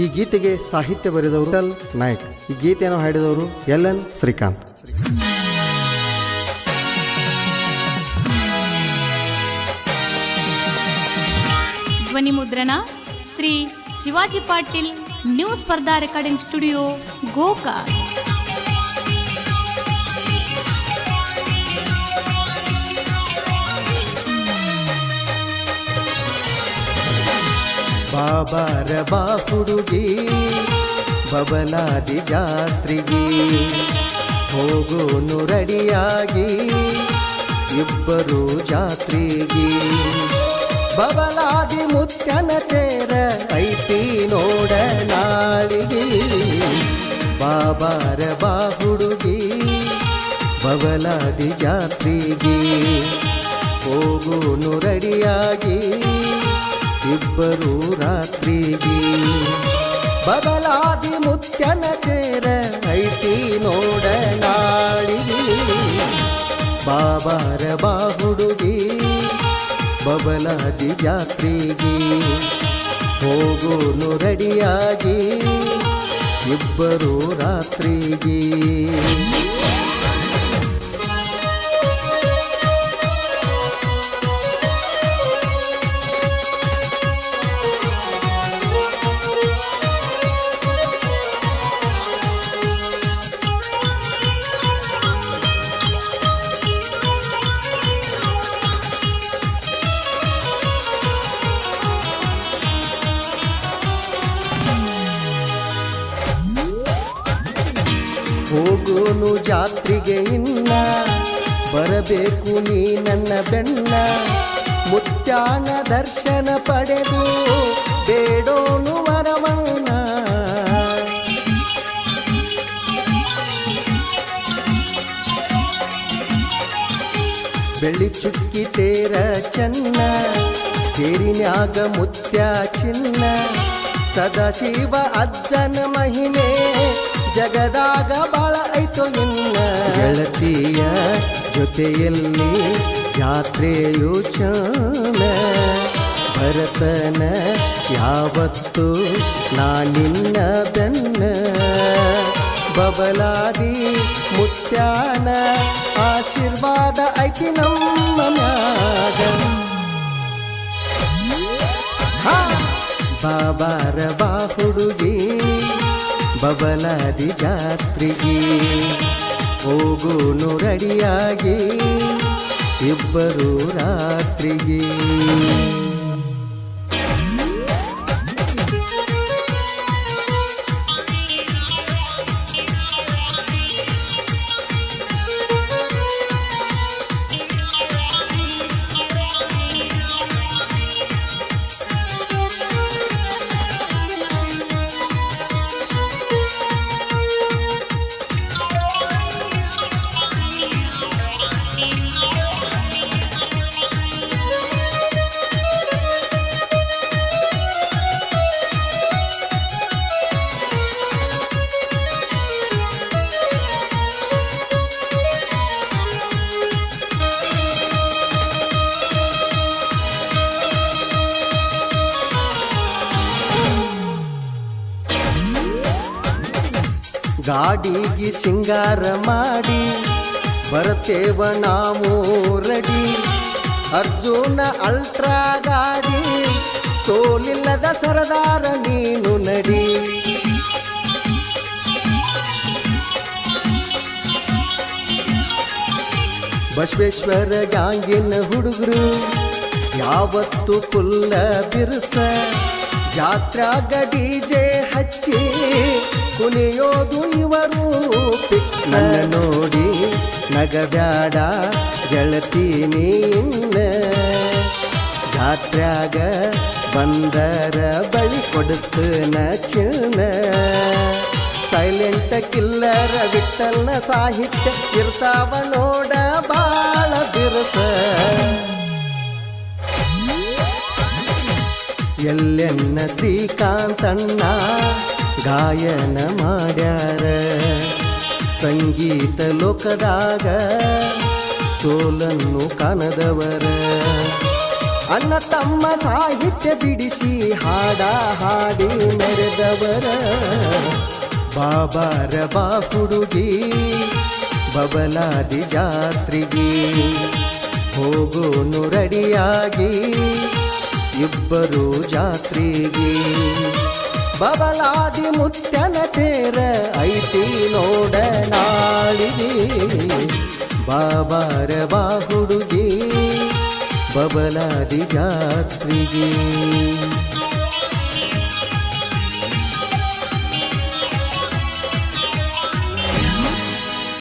ಈ ಗೀತೆಗೆ ಸಾಹಿತ್ಯ ಬರೆದವರು ನಾಯಕ್. ಈ ಗೀತೆಯನ್ನು ಹಾಡಿದವರು ಎಲ್ ಎನ್ ಶ್ರೀಕಾಂತ್. ಧ್ವನಿ ಮುದ್ರಣ Shri Shivaji Patil new Spardha recording studio ಗೋಕಾ ಬಾಬಾರ ಬಾ ಹುಡುಗಿ, ಬಬಲಾದಿ ಜಾತ್ರೆಗೆ. ಹೋಗೋನು ರಡಿಯಾಗಿ, ಇಬ್ಬರು ಜಾತ್ರೆಗೆ. ಬಬಲಾದಿ ಮುತ್ಯನ ತೇರ ಐತಿ ನೋಡ ನಾಳಿಗೆ. ಬಾಬಾರ ಬಾ ಹುಡುಗಿ, ಬಬಲಾದಿ ಜಾತ್ರೆಗೆ. ಹೋಗೋನು ರೆಡಿಯಾಗಿ ಇಬ್ಬರು ರಾತ್ರಿಗೆ. ಬದಲಾದಿ ಮುತ್ಯನ ತೇರ ಐತಿ ನೋಡ ಬಾಬಾರ ಬಾ ಹುಡುಗಿ, ಬಬಲಾದಿ ಜಾತ್ರೆಗೆ. ಹೋಗೋನು ರೆಡಿಯಾಗಿ, ಇಬ್ಬರು ರಾತ್ರಿಗೆ. ಹೋಗೋನು ಜಾತ್ರೆಗೆ ಇನ್ನ. ಬರಬೇಕು ನೀ ನನ್ನ ಬೆನ್ನ. ಮುತ್ಯಾನ ದರ್ಶನ ಪಡೆದು ಬೇಡೋನು ವರವನ್ನ ಬೆಳಿ ಚುಕ್ಕಿ ತೇರ ಚೆನ್ನ. ತೇರಿನ್ಯಾಗ ಮುತ್ಯ ಚಿನ್ನ. ಸದಾಶಿವ ಅಜ್ಜನ ಮಹಿಮೆ, ಜಗದಾಗ ಬಾಳ ಐತೋ ಎನ್ನ ಗೆಳತಿಯ ಜೊತೆಯಲ್ಲಿ ಜಾತ್ರೆಯು ಚನ ಭರತನ ಯಾವತ್ತು ನಾನಿನ್ನ ಬೆನ್ನ. ಬಬಲಾದಿ ಮುತ್ಯಾನ, ಆಶೀರ್ವಾದ ಐತಿ ನಮ್ಮ ಬಾಬಾರ ಬಾ ಹುಡುಗಿ ಬಬಲಾದಿ ಜಾತ್ರೆಗೆ ಹೋಗೋನು ರೆಡಿಯಾಗಿ ಇಬ್ಬರು ರಾತ್ರಿಗೆ. ಗಾಡಿಗೆ ಸಿಂಗಾರ ಮಾಡಿ ಬರ್ತೇವ ನಾವು ರಡಿ. ಅರ್ಜುನ ಅಲ್ಟ್ರಾ ಗಾಡಿ, ಸೋಲಿಲ್ಲದ ಸರದಾರ ನೀನು ನಡಿ. ಬಸವೇಶ್ವರ ಗಾಂಗಿನ ಹುಡುಗರು, ಯಾವತ್ತು ಪುಲ್ಲ ಬಿರುಸ ಜಾತ್ರಾಗ ಡಿಜೆ ಹಚ್ಚಿ ಕುಣಿಯೋದು ಇವರು. ನನ್ನ ನೋಡಿ ನಗಬ್ಯಾಡ ಗೆಳತಿ ನೀನ್ನ ಜಾತ್ರ್ಯಾಗ ಬಂದರ ಬಳಿ ಕೊಡಿಸ್ತನ ಚಿನ್ನ. ಸೈಲೆಂಟ್ ಕಿಲ್ಲರ ವಿಠಲ್ನ ಸಾಹಿತ್ಯ ಇರ್ತಾವ ನೋಡ ಬಾಳ ಬಿರುಸ. ಎಲ್ಲೆನ್ನ ಶ್ರೀಕಾಂತಣ್ಣ ಗಾಯನ ಮಾಡ್ಯಾರ. ಸಂಗೀತ ಲೋಕದಾಗ ಸೋಲನ್ನು ಕಾಣದವರ. ಅನ್ನ ತಮ್ಮ ಸಾಹಿತ್ಯ ಬಿಡಿಸಿ ಹಾಡ ಹಾಡಿ ಮೆರೆದವರ. ಬಾಬಾರ ಬಾ ಹುಡುಗಿ, ಬಬಲಾದಿ ಜಾತ್ರೆಗೆ ಹೋಗೋನು ರೆಡಿಯಾಗಿ. ಇಬ್ಬರು ಜಾತ್ರೆಗೆ. ಬಬಲಾದಿ ಮುತ್ಯನ ತೇರ ಐತಿ ನೋಡ ನಾಳಿಗೆ. ಬಾಬಾರ ಬಾ ಹುಡುಗಿ ಬಬಲಾದಿ ಜಾತ್ರೆಗೆ.